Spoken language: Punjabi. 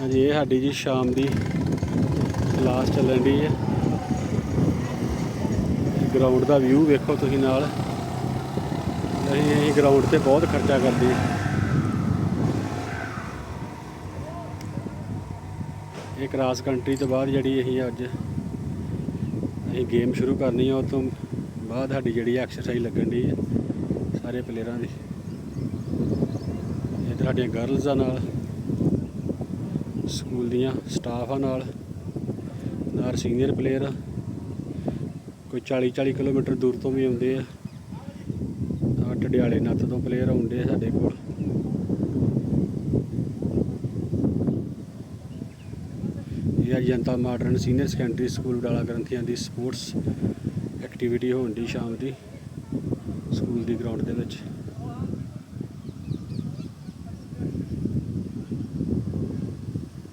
ਹਾਂਜੀ, ਇਹ ਸਾਡੀ ਜੀ ਸ਼ਾਮ ਦੀ ਕਲਾਸ ਚੱਲਣ ਦੀ ਹੈ। ਗਰਾਊਂਡ ਦਾ ਵਿਊ ਵੇਖੋ ਤੁਸੀਂ ਨਾਲ। ਅਸੀਂ ਅਸੀਂ ਗਰਾਊਂਡ ਤੇ ਬਹੁਤ ਖਰਚਾ ਕਰਦੇ ਹਾਂ। ਇਹ ਕ੍ਰਾਸ ਕੰਟਰੀ ਤੋਂ ਬਾਅਦ ਜਿਹੜੀ ਅਸੀਂ ਅੱਜ ਅਸੀਂ ਗੇਮ ਸ਼ੁਰੂ ਕਰਨੀ ਆ, ਉਹ ਤੋਂ ਬਾਅਦ ਸਾਡੀ ਜਿਹੜੀ ਐਕਸਰਸਾਈਜ਼ ਲੱਗਣ ਦੀ ਹੈ, ਸਾਰੇ ਪਲੇਅਰਾਂ ਦੀ। ਇਹ ਸਾਡੀਆਂ ਗਰਲਸ ਆ ਨਾਲ। ਸਕੂਲ ਦੀਆਂ ਸਟਾਫ ਆ ਨਾਲ। ਨਾਲ ਸੀਨੀਅਰ ਪਲੇਅਰ ਆ ਕੋਈ 40 40 ਕਿਲੋਮੀਟਰ ਦੂਰ ਤੋਂ ਵੀ ਆਉਂਦੇ ਆ। ਆ ਟਡਿਆਲੇ ਨੱਤ ਤੋਂ ਪਲੇਅਰ ਆਉਂਦੇ ਆ ਸਾਡੇ ਕੋਲ। ਇਹ ਆ Janta modern senior secondary school Dala ਗ੍ਰੰਥੀਆਂ ਦੀ ਸਪੋਰਟਸ ਐਕਟੀਵਿਟੀ ਹੋਣ ਦੀ ਸ਼ਾਮ ਦੀ। ਸਕੂਲ ਦੀ ਗਰਾਊਂਡ ਦੇ ਵਿੱਚ।